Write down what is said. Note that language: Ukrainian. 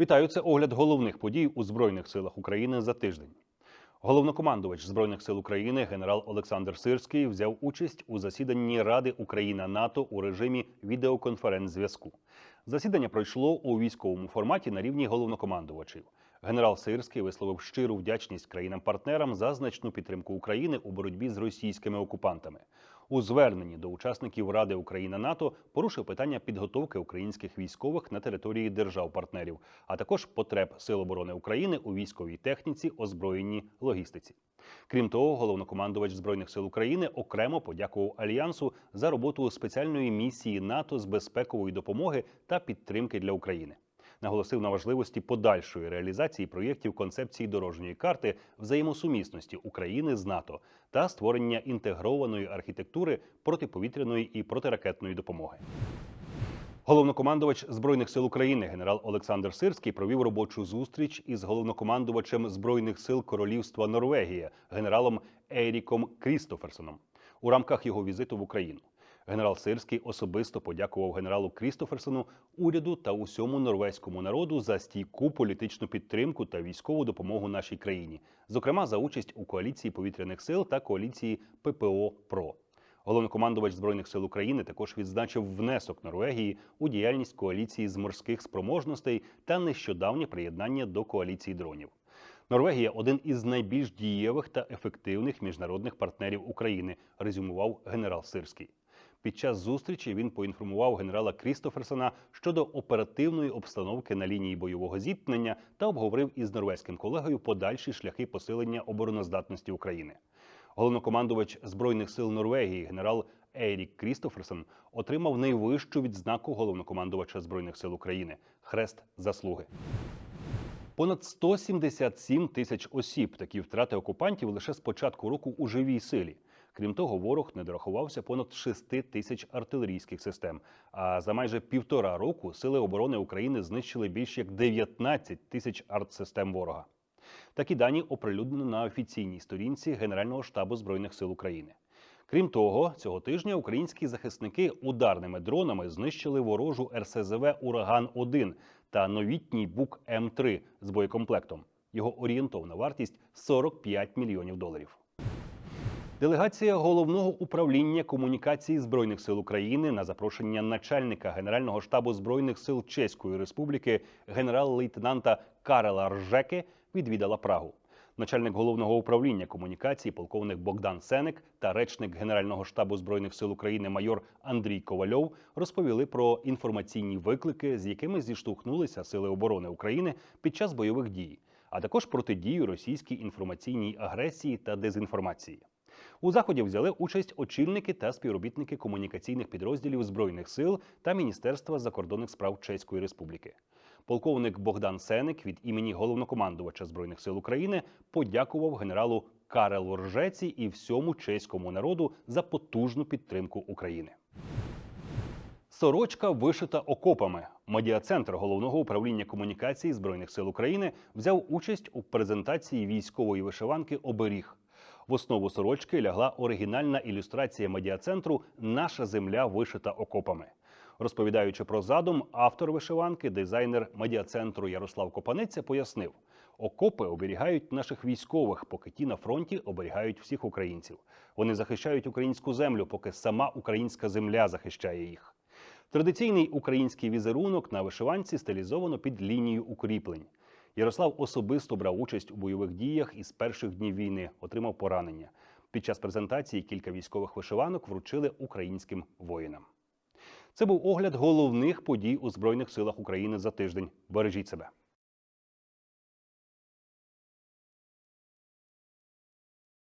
Вітаю, це огляд головних подій у Збройних силах України за тиждень. Головнокомандувач Збройних сил України генерал Олександр Сирський взяв участь у засіданні Ради Україна НАТО у режимі відеоконференц-зв'язку. Засідання пройшло у військовому форматі на рівні головнокомандувачів. Генерал Сирський висловив щиру вдячність країнам-партнерам за значну підтримку України у боротьбі з російськими окупантами. У зверненні до учасників Ради Україна НАТО порушив питання підготовки українських військових на території держав-партнерів, а також потреб Сил оборони України у військовій техніці, озброєнні логістиці. Крім того, головнокомандувач збройних сил України окремо подякував альянсу за роботу спеціальної місії НАТО з безпекової допомоги та підтримки для України. Наголосив на важливості подальшої реалізації проєктів концепції дорожньої карти взаємосумісності України з НАТО та створення інтегрованої архітектури протиповітряної і протиракетної допомоги. Головнокомандувач збройних сил України генерал Олександр Сирський провів робочу зустріч із головнокомандувачем збройних сил Королівства Норвегія генералом Еріком Крістоферсоном у рамках його візиту в Україну. Генерал Сирський особисто подякував генералу Крістоферсону, уряду та усьому норвезькому народу за стійку політичну підтримку та військову допомогу нашій країні, зокрема за участь у коаліції повітряних сил та коаліції ППО ПРО. Головнокомандувач збройних сил України також відзначив внесок Норвегії у діяльність коаліції з морських спроможностей та нещодавнє приєднання до коаліції дронів. Норвегія один із найбільш дієвих та ефективних міжнародних партнерів України, резюмував генерал Сирський. Під час зустрічі він поінформував генерала Крістоферсона щодо оперативної обстановки на лінії бойового зіткнення та обговорив із норвезьким колегою подальші шляхи посилення обороноздатності України. Головнокомандувач збройних сил Норвегії генерал Ерік Крістоферсон отримав найвищу відзнаку головнокомандувача збройних сил України хрест заслуги. Понад 177 тисяч осіб такі втрати окупантів лише з початку року у живій силі. Крім того, ворог не дорахувався понад 6 тисяч артилерійських систем. А за майже півтора року сили оборони України знищили більш як 19 тисяч артсистем ворога. Такі дані оприлюднено на офіційній сторінці Генерального штабу збройних сил України. Крім того, цього тижня українські захисники ударними дронами знищили ворожу РСЗВ Ураган 1 та новітній Бук М3 з боєкомплектом. Його орієнтовна вартість 45 мільйонів доларів. Делегація головного управління комунікації збройних сил України на запрошення начальника Генерального штабу збройних сил Чеської Республіки генерал-лейтенанта Карела Ржеки відвідала Прагу. Начальник головного управління комунікації полковник Богдан Сеник та речник Генерального штабу збройних сил України майор Андрій Ковальов розповіли про інформаційні виклики, з якими зіштовхнулися сили оборони України під час бойових дій, а також протидію російській інформаційній агресії та дезінформації. У заході взяли участь очільники та співробітники комунікаційних підрозділів збройних сил та Міністерства закордонних справ Чеської Республіки. Полковник Богдан Сеник від імені головнокомандувача збройних сил України подякував генералу Карелу Ржеці і всьому чеському народу за потужну підтримку України. Сорочка вишита окопами. Медіа-центр головного управління комунікації збройних сил України взяв участь у презентації військової вишиванки Оберіг. В основу сорочки лягла оригінальна ілюстрація медіа-центру Наша земля вишита окопами. Розповідаючи про задум, автор вишиванки, дизайнер медіа-центру Ярослав Копаниця пояснив: окопи оберігають наших військових, поки ті на фронті оберігають всіх українців. Вони захищають українську землю, поки сама українська земля захищає їх. Традиційний український візерунок на вишиванці стилізовано під лінію укріплень. Ярослав особисто брав участь у бойових діях із перших днів війни отримав поранення. Під час презентації кілька військових вишиванок вручили українським воїнам. Це був огляд головних подій у Збройних силах України за тиждень. Бережіть себе.